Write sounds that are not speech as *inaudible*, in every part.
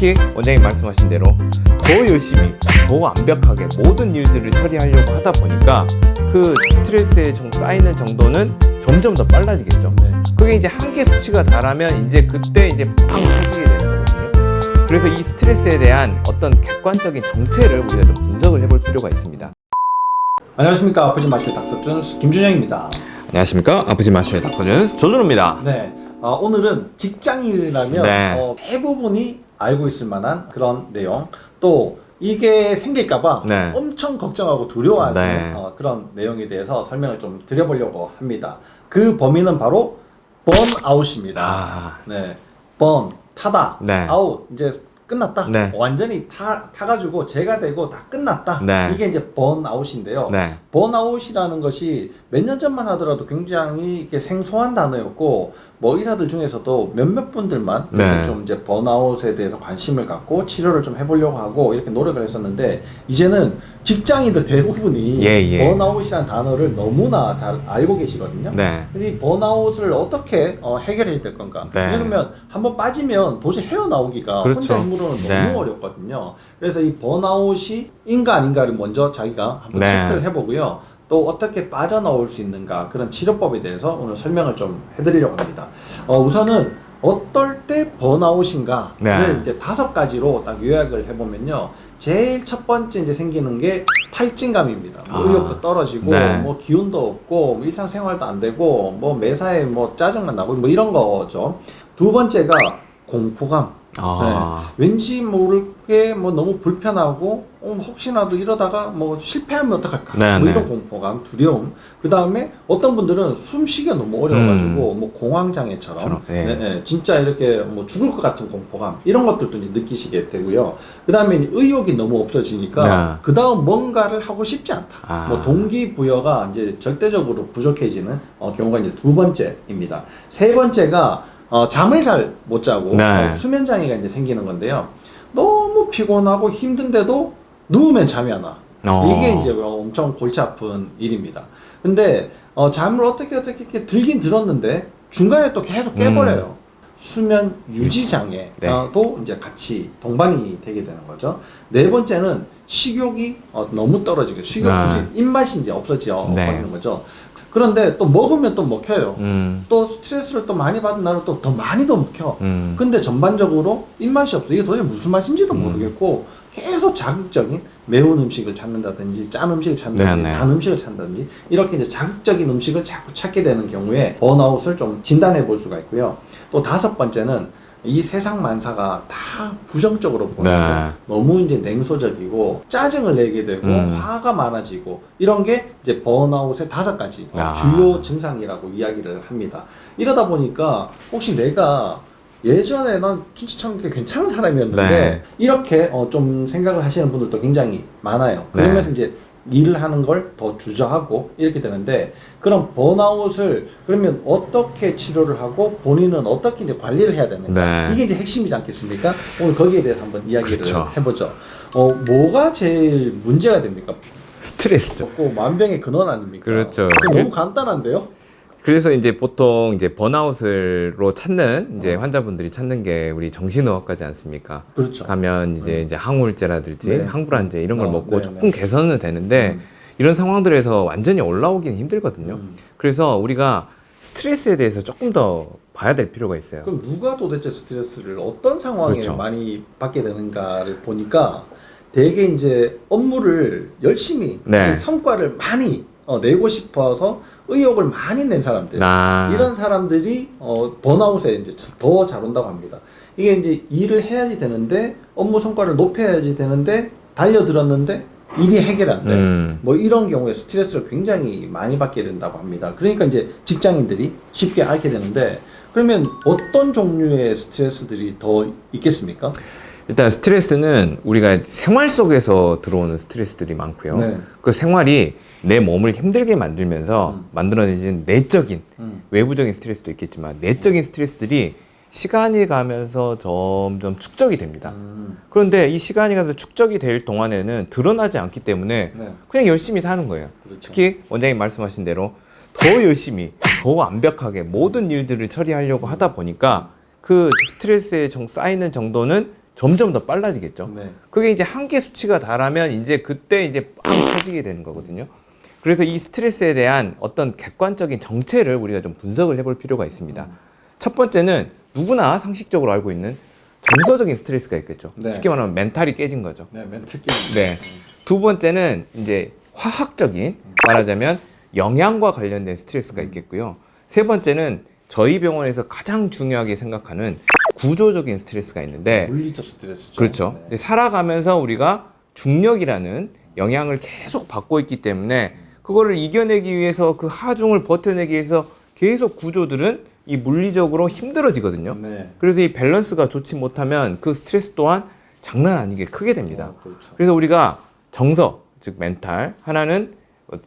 특히 원장님 말씀하신 대로 더 열심히, 더 완벽하게 모든 일들을 처리하려고 하다 보니까 그 스트레스에 좀 쌓이는 정도는 점점 더 빨라지겠죠. 네. 그게 이제 한계 수치가 달하면 이제 그때 이제 팡 터지게 되는 거거든요. 그래서 이 스트레스에 대한 어떤 객관적인 정체를 우리가 좀 분석을 해볼 필요가 있습니다. 안녕하십니까 아프지 마실 닥터준 김준영입니다. 안녕하십니까 아프지 마쇼의 닥터준스 조준호입니다. 네, 어, 오늘은 직장인이라면 네. 어, 대부분이 알고 있을 만한 그런 내용 또 이게 생길까봐 네. 엄청 걱정하고 두려워하시는 네. 어, 그런 내용에 대해서 설명을 좀 드려보려고 합니다. 그 범위는 바로 번아웃입니다. 아, 네, 번 타다, 네. 아웃 이제 끝났다. 네. 완전히 타 타가지고 제가 되고 다 끝났다. 네. 이게 이제 번아웃인데요. 네, 번아웃이라는 것이 몇 년 전만 하더라도 굉장히 이게 생소한 단어였고 뭐 의사들 중에서도 몇몇 분들만 네. 좀 이제 번아웃에 대해서 관심을 갖고 치료를 좀 해보려고 하고 이렇게 노력을 했었는데 이제는 직장인들 대부분이 예, 예. 번아웃이라는 단어를 너무나 잘 알고 계시거든요. 네, 근데 이 번아웃을 어떻게 어, 해결해야 될 건가? 네. 왜냐면 한번 빠지면 도저히 헤어나오기가 그렇죠. 혼자 힘으로는 네. 너무 어렵거든요. 그래서 이 번아웃이 인가 아닌가를 먼저 자기가 한번 네. 체크를 해보고요. 또 어떻게 빠져나올 수 있는가 그런 치료법에 대해서 오늘 설명을 좀 해드리려고 합니다. 어, 우선은 어떨 때 번아웃인가를 네. 이제 다섯 가지로 딱 요약을 해보면요. 제일 첫 번째 이제 생기는 게 탈진감입니다. 뭐 아. 의욕도 떨어지고 네. 뭐 기운도 없고 뭐 일상생활도 안 되고 뭐 매사에 뭐 짜증만 나고 뭐 이런 거죠. 두 번째가 공포감. 아, 왠지 모 르게 뭐 너무 불편하고 어, 혹시나도 이러다가 뭐 실패하면 어떡할까 네, 뭐 네. 이런 공포감, 두려움. 그 다음에 어떤 분들은 숨쉬기가 너무 어려워가지고 뭐 공황 장애처럼 저런, 네. 네, 네, 진짜 이렇게 뭐 죽을 것 같은 공포감 이런 것들도 이제 느끼시게 되고요. 그 다음에 의욕이 너무 없어지니까 네. 그 다음 뭔가를 하고 싶지 않다. 아. 뭐 동기부여가 이제 절대적으로 부족해지는 어, 경우가 이제 두 번째입니다. 세 번째가 어, 잠을 잘 못 자고 네. 어, 수면 장애가 이제 생기는 건데요. 너무 피곤하고 힘든데도 누우면 잠이 안 와. 어. 이게 이제 엄청 골치 아픈 일입니다. 근데 어, 잠을 어떻게 어떻게 이렇게 들긴 들었는데 중간에 또 계속 깨버려요. 수면 유지 장애도 이제 같이 동반이 되게 되는 거죠. 네 번째는 식욕이 어, 너무 떨어지게 식욕 아. 입맛이 이제 없어져 네. 거죠. 그런데 또 먹으면 또 먹혀요. 음, 또 스트레스를 또 많이 받은 날은 또 더 많이 더 먹혀. 음, 근데 전반적으로 입맛이 없어. 이게 도대체 무슨 맛인지도 음. 모르겠고 계속 자극적인 매운 음식을 찾는다든지 짠 음식을 찾는다든지 네, 네. 단 음식을 찾는다든지 이렇게 이제 자극적인 음식을 자꾸 찾게 되는 경우에 번아웃을 좀 진단해 볼 수가 있고요. 또 다섯 번째는 이 세상 만사가 다 부정적으로 보여서 네. 너무 이제 냉소적이고 짜증을 내게 되고 음. 화가 많아지고 이런 게 이제 번아웃의 다섯 가지 아. 주요 증상이라고 이야기를 합니다. 이러다 보니까 혹시 내가 예전에 난 진짜 참 괜찮은 사람이었는데 네. 이렇게 어, 좀 생각을 하시는 분들도 굉장히 많아요. 네. 그러면서 이제 일을 하는 걸 더 주저하고 이렇게 되는데 그럼 번아웃을 그러면 어떻게 치료를 하고 본인은 어떻게 이제 관리를 해야 되는가 네. 이게 이제 핵심이지 않겠습니까? 오늘 거기에 대해서 한번 이야기를 그렇죠. 해보죠. 어 뭐가 제일 문제가 됩니까? 스트레스죠. 없고 만병의 근원 아닙니까? 그렇죠. 너무 간단한데요? 그래서 이제 보통 이제 번아웃으로 찾는 이제 환자분들이 찾는 게 우리 정신의학과지 않습니까? 그렇죠. 가면 이제 이제 항우울제라든지 네. 항불안제 이런 걸 어, 먹고 네, 조금 네. 개선은 되는데 음. 이런 상황들에서 완전히 올라오기는 힘들거든요. 음. 그래서 우리가 스트레스에 대해서 조금 더 봐야 될 필요가 있어요. 그럼 누가 도대체 스트레스를 어떤 상황에 그렇죠. 많이 받게 되는가를 보니까 대개 이제 업무를 열심히 네. 성과를 많이 어, 내고 싶어서 의욕을 많이 낸 사람들 나 이런 사람들이 어, 번아웃에 이제 더 잘 온다고 합니다. 이게 이제 일을 해야지 되는데 업무 성과를 높여야지 되는데 달려들었는데 일이 해결 안 돼. 음. 뭐 이런 경우에 스트레스를 굉장히 많이 받게 된다고 합니다. 그러니까 이제 직장인들이 쉽게 앓게 되는데 그러면 어떤 종류의 스트레스들이 더 있겠습니까? 일단 스트레스는 우리가 생활 속에서 들어오는 스트레스들이 많고요. 네. 그 생활이 내 몸을 힘들게 만들면서 음. 만들어내진 내적인 음. 외부적인 스트레스도 있겠지만 내적인 스트레스들이 시간이 가면서 점점 축적이 됩니다. 음. 그런데 이 시간이 가면서 축적이 될 동안에는 드러나지 않기 때문에 네. 그냥 열심히 사는 거예요. 그렇죠. 특히 원장님 말씀하신 대로 더 열심히, 더 완벽하게 모든 일들을 처리하려고 하다 보니까 그 스트레스에 정- 쌓이는 정도는 점점 더 빨라지겠죠. 네. 그게 이제 한계 수치가 달하면 이제 그때 이제 빵 터지게 되는 거거든요. 그래서 이 스트레스에 대한 어떤 객관적인 정체를 우리가 좀 분석을 해볼 필요가 있습니다. 첫 번째는 누구나 상식적으로 알고 있는 정서적인 스트레스가 있겠죠. 네. 쉽게 말하면 멘탈이 깨진 거죠. 네, 멘트 게임. 네. 두 번째는 이제 화학적인 말하자면 영양과 관련된 스트레스가 있겠고요. 세 번째는 저희 병원에서 가장 중요하게 생각하는 구조적인 스트레스가 있는데 물리적 스트레스죠. 그렇죠. 네. 근데 살아가면서 우리가 중력이라는 영향을 계속 받고 있기 때문에 그거를 이겨내기 위해서 그 하중을 버텨내기 위해서 계속 구조들은 이 물리적으로 힘들어지거든요. 네. 그래서 이 밸런스가 좋지 못하면 그 스트레스 또한 장난 아니게 크게 됩니다. 어, 그렇죠. 그래서 우리가 정서, 즉 멘탈, 하나는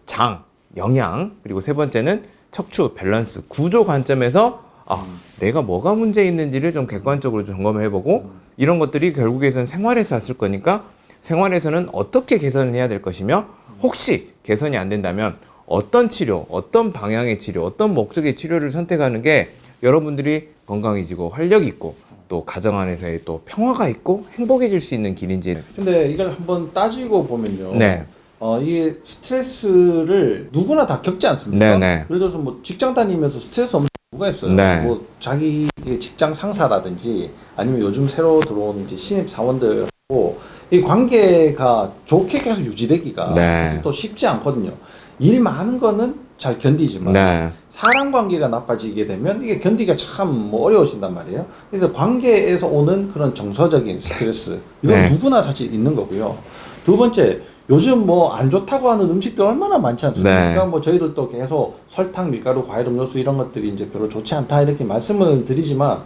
장, 영양, 그리고 세 번째는 척추, 밸런스, 구조 관점에서 아, 내가 뭐가 문제 있는지를 좀 객관적으로 좀 점검을 해보고 이런 것들이 결국에선 생활에서 왔을 거니까 생활에서는 어떻게 개선을 해야 될 것이며 혹시 개선이 안 된다면 어떤 치료, 어떤 방향의 치료, 어떤 목적의 치료를 선택하는 게 여러분들이 건강해지고 활력 있고 또 가정 안에서의 또 평화가 있고 행복해질 수 있는 길인지 근데 이걸 한번 따지고 보면요. 네. 어, 이게 스트레스를 누구나 다 겪지 않습니까? 네, 네. 예를 들어서 뭐 직장 다니면서 스트레스 없는 누가 있어요? 네. 뭐 자기 직장 상사라든지 아니면 요즘 새로 들어오는 이제 신입 사원들하고 이 관계가 좋게 계속 유지되기가 네. 또 쉽지 않거든요. 일 많은 거는 잘 견디지만 네. 사람 관계가 나빠지게 되면 이게 견디기가 참 뭐 어려워진단 말이에요. 그래서 관계에서 오는 그런 정서적인 스트레스 이건 네. 누구나 사실 있는 거고요. 두 번째 요즘 뭐 안 좋다고 하는 음식들 얼마나 많지 않습니까? 네. 뭐 저희들도 계속 설탕, 밀가루, 과일 음료수 이런 것들이 이제 별로 좋지 않다 이렇게 말씀을 드리지만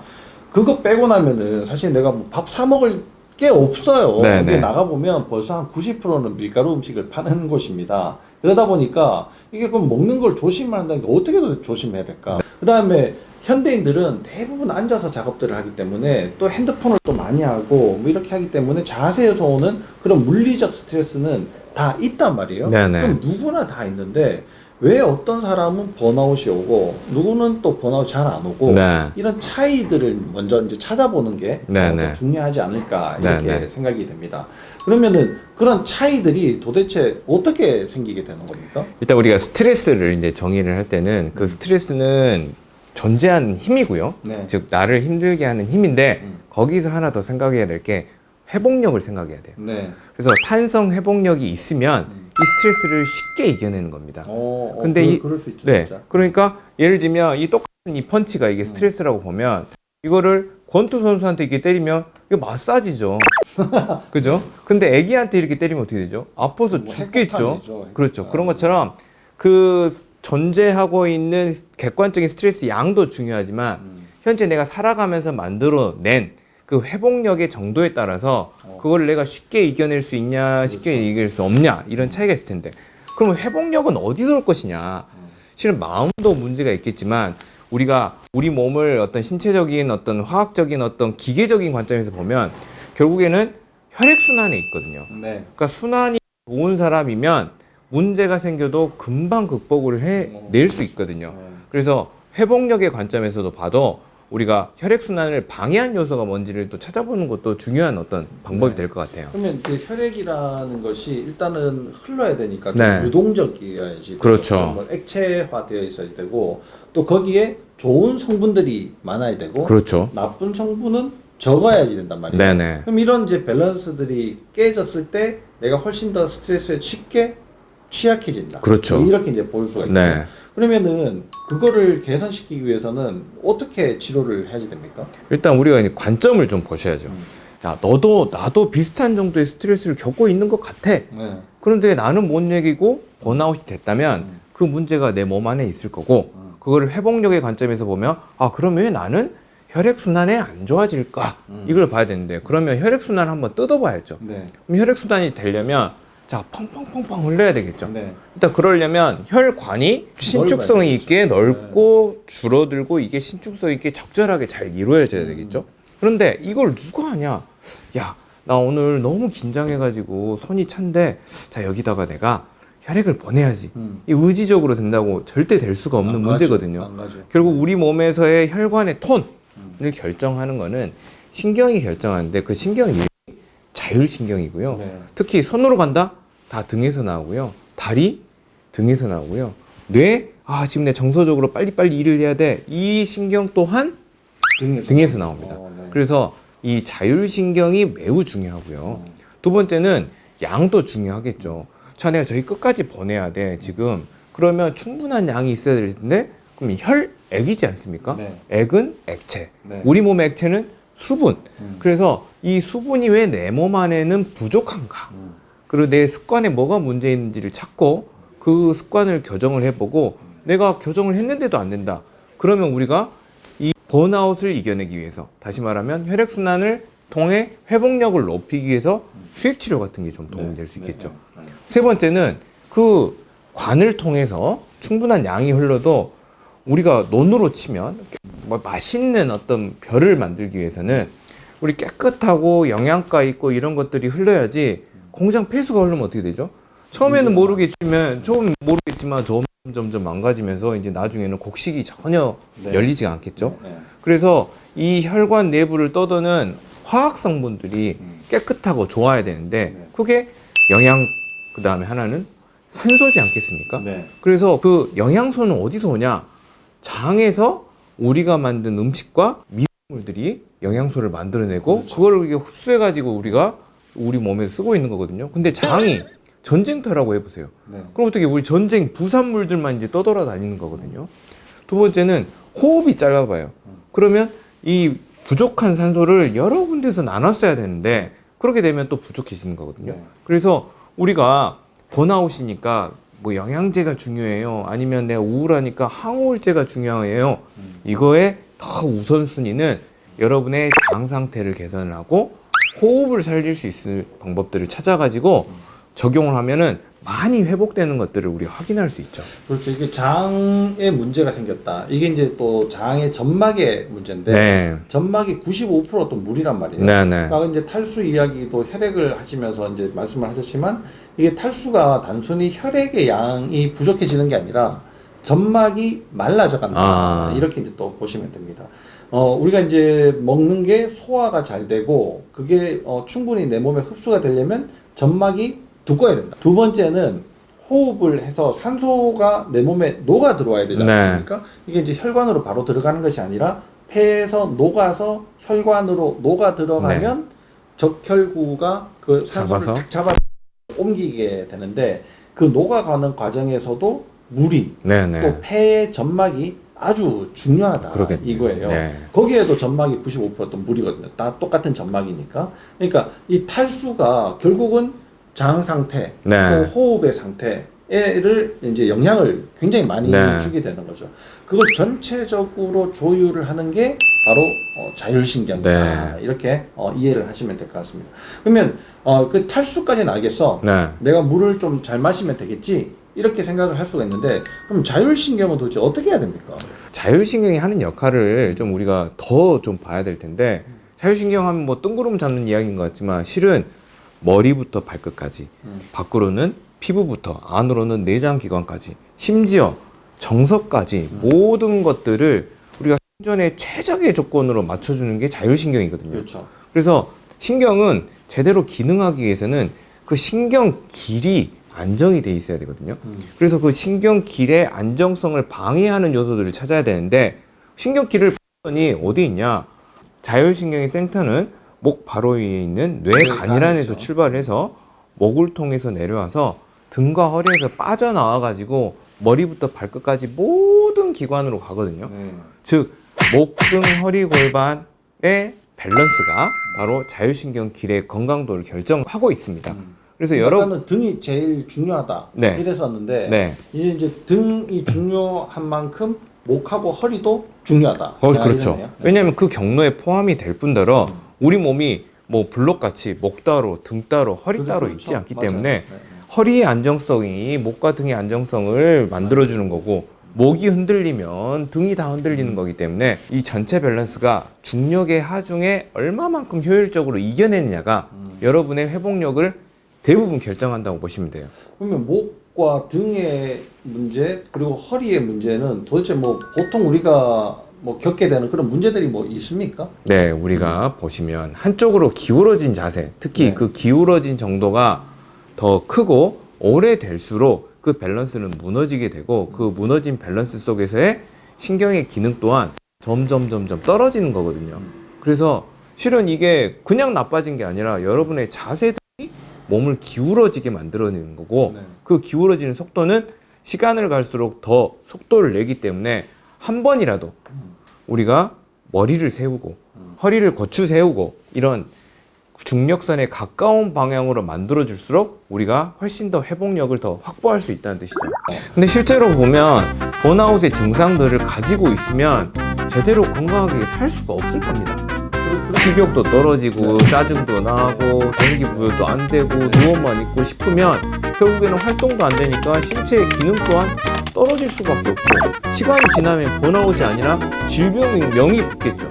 그거 빼고 나면은 사실 내가 뭐 밥 사 먹을 게 없어요. 네, 네. 나가 보면 벌써 한 90%는 밀가루 음식을 파는 곳입니다. 그러다 보니까 이게 그럼 먹는 걸 조심을 한다는 게 어떻게 더 조심해야 될까? 그다음에 현대인들은 대부분 앉아서 작업들을 하기 때문에 또 핸드폰을 또 많이 하고 뭐 이렇게 하기 때문에 자세에서 오는 그런 물리적 스트레스는 다 있단 말이에요. 네네. 그럼 누구나 다 있는데 왜 어떤 사람은 번아웃이 오고 누구는 또 번아웃 잘 안 오고 네. 이런 차이들을 먼저 이제 찾아보는 게 네, 어, 네. 중요하지 않을까 이렇게 네, 네. 생각이 됩니다. 그러면은 그런 차이들이 도대체 어떻게 생기게 되는 겁니까? 일단 우리가 스트레스를 이제 정의를 할 때는 그 스트레스는 존재하는 힘이고요. 네. 즉 나를 힘들게 하는 힘인데 음. 거기서 하나 더 생각해야 될 게 회복력을 생각해야 돼요. 네. 그래서 탄성 회복력이 있으면 음. 이 스트레스를 쉽게 이겨내는 겁니다. 어, 어, 근데 그, 이- 그럴 수 있죠, 네. 진짜. 그러니까 예를 들면 이 똑같은 이 펀치가 음. 이게 스트레스라고 보면 이거를 권투 선수한테 이렇게 때리면 이거 마사지죠. *laughs* 그죠? 근데 애기한테 이렇게 때리면 어떻게 되죠? 아파서 뭐 죽겠죠. 핵폭탄이죠, 그렇죠. 그런 것처럼 그 존재하고 있는 객관적인 스트레스 양도 중요하지만 음. 현재 내가 살아가면서 만들어낸 그 회복력의 정도에 따라서 어. 그걸 내가 쉽게 이겨낼 수 있냐, 쉽게 그렇죠. 이길 수 없냐 이런 차이가 있을 텐데 그럼 회복력은 어디서 올 것이냐? 음. 실은 마음도 문제가 있겠지만 우리가 우리 몸을 어떤 신체적인 어떤 화학적인 어떤 기계적인 관점에서 보면 결국에는 혈액 순환에 있거든요. 네. 그러니까 순환이 좋은 사람이면 문제가 생겨도 금방 극복을 해낼 수 있거든요. 네. 그래서 회복력의 관점에서도 봐도 우리가 혈액 순환을 방해한 요소가 뭔지를 또 찾아보는 것도 중요한 어떤 방법이 네. 될것 같아요. 그러면 이제 혈액이라는 것이 일단은 흘러야 되니까 좀 네. 유동적이어야지. 그렇죠. 뭐 액체화되어 있어야 되고 또 거기에 좋은 성분들이 많아야 되고 그렇죠. 나쁜 성분은 적어야지 된단 말이에요. 네네. 그럼 이런 이제 밸런스들이 깨졌을 때 내가 훨씬 더 스트레스에 쉽게 취약해진다. 그렇죠. 이렇게 이제 볼 수가 있죠. 네. 그러면은 그거를 개선시키기 위해서는 어떻게 치료를 해야지 됩니까? 일단 우리가 이제 관점을 좀 보셔야죠. 음. 자, 너도 나도 비슷한 정도의 스트레스를 겪고 있는 것 같아. 네. 그런데 나는 못 얘기고 번아웃이 됐다면 음. 그 문제가 내 몸 안에 있을 거고 음. 그거를 회복력의 관점에서 보면 아 그러면 왜 나는 혈액 순환이 안 좋아질까 음. 이걸 봐야 되는데 그러면 혈액 순환을 한번 뜯어봐야죠. 네. 그럼 혈액 순환이 되려면 자 펑펑펑펑 흘러야 되겠죠. 네. 일단 그러려면 혈관이 신축성이 있게 넓고 줄어들고 이게 신축성 있게 적절하게 잘 이루어져야 되겠죠. 그런데 이걸 누가 하냐? 야, 나 오늘 너무 긴장해가지고 손이 찬데 자 여기다가 내가 혈액을 보내야지. 음. 이 의지적으로 된다고 절대 될 수가 없는 안 가죠. 문제거든요. 안 가죠. 결국 우리 몸에서의 혈관의 톤을 음. 결정하는 거는 신경이 결정하는데 그 신경이 자율신경이고요. 네. 특히 손으로 간다? 다 등에서 나오고요. 다리? 등에서 나오고요. 뇌? 아, 지금 내 정서적으로 빨리빨리 일을 해야 돼. 이 신경 또한 등에서, 등에서 나옵니다. 어, 네. 그래서 이 자율신경이 매우 중요하고요. 두 번째는 양도 중요하겠죠. 자네가 저희 끝까지 보내야 돼, 지금. 그러면 충분한 양이 있어야 될 텐데, 그럼 이 혈액이지 않습니까? 네. 액은 액체. 네. 우리 몸의 액체는 수분. 음. 그래서 이 수분이 왜 내 몸 안에는 부족한가? 음. 그리고 내 습관에 뭐가 문제 있는지를 찾고 그 습관을 교정을 해보고 내가 교정을 했는데도 안 된다. 그러면 우리가 이 번아웃을 이겨내기 위해서 다시 말하면 혈액순환을 통해 회복력을 높이기 위해서 수액 치료 같은 게 좀 도움이 될 수 있겠죠. 네, 네. 세 번째는 그 관을 통해서 충분한 양이 흘러도 우리가 논으로 치면 뭐 맛있는 어떤 별을 만들기 위해서는 우리 깨끗하고 영양가 있고 이런 것들이 흘러야지 공장 폐수가 흐르면 어떻게 되죠? 처음에는 모르겠지만 처음 모르겠지만 점점 점점 망가지면서 이제 나중에는 곡식이 전혀 네. 열리지가 않겠죠. 네. 그래서 이 혈관 내부를 떠도는 화학 성분들이 음. 깨끗하고 좋아야 되는데 네. 그게 영양 그 다음에 하나는 산소지 않겠습니까? 네. 그래서 그 영양소는 어디서 오냐? 장에서 우리가 만든 음식과 미생 물들이 영양소를 만들어내고 그렇죠. 그걸 이렇게 흡수해 가지고 우리가 우리 몸에 쓰고 있는 거거든요. 근데 장이 전쟁터라고 해보세요. 네. 그럼 어떻게 우리 전쟁 부산물들만 이제 떠돌아 다니는 거거든요. 두 번째는 호흡이 짧아봐요. 그러면 이 부족한 산소를 여러 군데서 나눴어야 되는데 그렇게 되면 또 부족해지는 거거든요. 네. 그래서 우리가 번아웃이니까 뭐 영양제가 중요해요. 아니면 내가 우울하니까 항우울제가 중요해요. 음. 이거의 더 우선순위는 여러분의 장 상태를 개선을 하고 호흡을 살릴 수 있을 방법들을 찾아가지고 적용을 하면은 많이 회복되는 것들을 우리가 확인할 수 있죠. 그렇죠. 이게 장에 문제가 생겼다. 이게 이제 또 장의 점막의 문제인데 네. 점막이 95%또 물이란 말이에요. 네, 네. 아까 이제 탈수 이야기도 혈액을 하시면서 이제 말씀을 하셨지만 이게 탈수가 단순히 혈액의 양이 부족해지는 게 아니라 점막이 말라져 간다. 아. 이렇게 이제 또 보시면 됩니다. 어, 우리가 이제 먹는 게 소화가 잘 되고 그게 어, 충분히 내 몸에 흡수가 되려면 점막이 두꺼워야 된다. 두 번째는 호흡을 해서 산소가 내 몸에 녹아 들어와야 되지 네. 않습니까? 이게 이제 혈관으로 바로 들어가는 것이 아니라 폐에서 녹아서 혈관으로 녹아 들어가면 적혈구가 그 산소를 잡아서? 탁 잡아 옮기게 되는데 그 녹아가는 과정에서도 물이 네, 네. 또 폐의 점막이 아주 중요하다 그러겠네요. 이거예요. 네. 거기에도 점막이 95%또 물이거든요. 다 똑같은 점막이니까. 그러니까 이 탈수가 결국은 장 상태, 네. 또 호흡의 상태를 이제 영향을 굉장히 많이 네. 주게 되는 거죠. 그걸 전체적으로 조율을 하는 게 바로 어, 자율신경이다. 네. 이렇게 어, 이해를 하시면 될 것 같습니다. 그러면 어, 그 탈수까지는 알겠어. 네. 내가 물을 좀 잘 마시면 되겠지. 이렇게 생각을 할 수가 있는데 그럼 자율신경은 도대체 어떻게 해야 됩니까? 자율신경이 하는 역할을 좀 우리가 더 좀 봐야 될 텐데 자율신경 하면 뭐 뜬구름 잡는 이야기인 것 같지만 실은 머리부터 발끝까지 음. 밖으로는 피부부터 안으로는 내장 기관까지 심지어 정서까지 음. 모든 것들을 우리가 생존의 최적의 조건으로 맞춰주는 게 자율신경이거든요. 그렇죠. 그래서 신경은 제대로 기능하기 위해서는 그 신경 길이 안정이 돼 있어야 되거든요. 음. 그래서 그 신경 길의 안정성을 방해하는 요소들을 찾아야 되는데 신경 길을 봤더니 어디 있냐? 자율신경의 센터는 목 바로 위에 있는 뇌간이란에서. 출발해서 목을 통해서 내려와서 등과 허리에서 빠져나와 가지고 머리부터 발끝까지 모든 기관으로 가거든요. 네. 즉 목 등 허리 골반의 밸런스가 바로 자율신경 길의 건강도를 결정하고 있습니다. 음. 그래서 여러 아까는 등이 제일 중요하다 네. 이랬었는데 네. 이제 이제 등이 중요한 만큼 목하고 허리도 중요하다. 어, 아, 그렇죠. 이러네요. 네. 왜냐하면 그 경로에 포함이 될 뿐더러 우리 몸이 뭐 블록같이 목 따로, 등 따로, 허리 그래, 따로 그렇죠. 있지 않기 맞아요. 때문에 네, 네. 허리의 안정성이 목과 등의 안정성을 만들어주는 거고 목이 흔들리면 등이 다 흔들리는 거기 때문에 이 전체 밸런스가 중력의 하중에 얼마만큼 효율적으로 이겨내느냐가 음. 여러분의 회복력을 대부분 결정한다고 보시면 돼요. 그러면 목과 등의 문제 그리고 허리의 문제는 도대체 뭐 보통 우리가 뭐 겪게 되는 그런 문제들이 뭐 있습니까? 네, 우리가 보시면 한쪽으로 기울어진 자세, 특히 네. 그 기울어진 정도가 더 크고 오래될수록 그 밸런스는 무너지게 되고 그 무너진 밸런스 속에서의 신경의 기능 또한 점점 점점 떨어지는 거거든요. 그래서 실은 이게 그냥 나빠진 게 아니라 여러분의 자세들이 몸을 기울어지게 만들어내는 거고 네. 그 기울어지는 속도는 시간을 갈수록 더 속도를 내기 때문에 한 번이라도 우리가 머리를 세우고 허리를 거추 세우고 이런 중력선에 가까운 방향으로 만들어 줄수록 우리가 훨씬 더 회복력을 더 확보할 수 있다는 뜻이죠. 근데 실제로 보면 번아웃의 증상들을 가지고 있으면 제대로 건강하게 살 수가 없을 겁니다. 식욕도 떨어지고 짜증도 나고 전기부여도 안 되고 누워만 있고 싶으면 결국에는 활동도 안 되니까 신체의 기능 또한 떨어질 수밖에 없고 시간이 지나면 번아웃이 아니라 질병명이 붙겠죠.